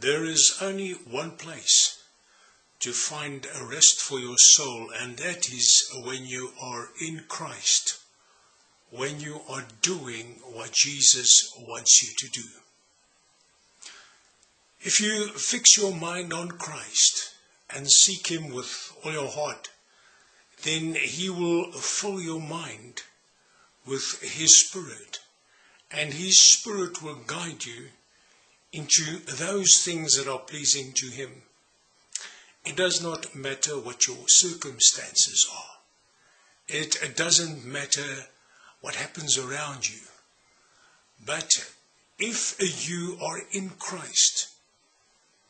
There is only one place to find a rest for your soul, and that is when you are in Christ, when you are doing what Jesus wants you to do. If you fix your mind on Christ and seek Him with all your heart, then He will fill your mind with His Spirit, and His Spirit will guide you into those things that are pleasing to Him. It does not matter what your circumstances are. It doesn't matter what happens around you. But if you are in Christ,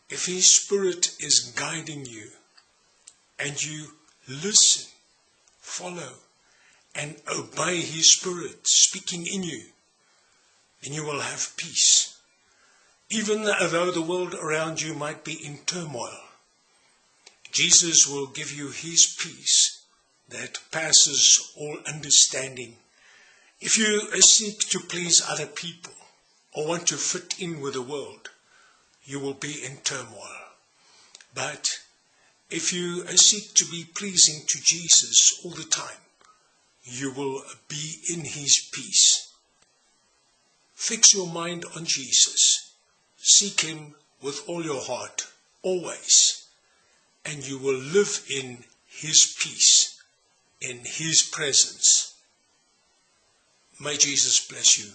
if His Spirit is guiding you, and you listen, follow, and obey His Spirit speaking in you, then you will have peace. Even though the world around you might be in turmoil, Jesus will give you His peace that passes all understanding. If you seek to please other people or want to fit in with the world, you will be in turmoil. But if you seek to be pleasing to Jesus all the time, you will be in his peace. Fix your mind on Jesus. Seek him with all your heart, always, and you will live in his peace, in his presence. May Jesus bless you.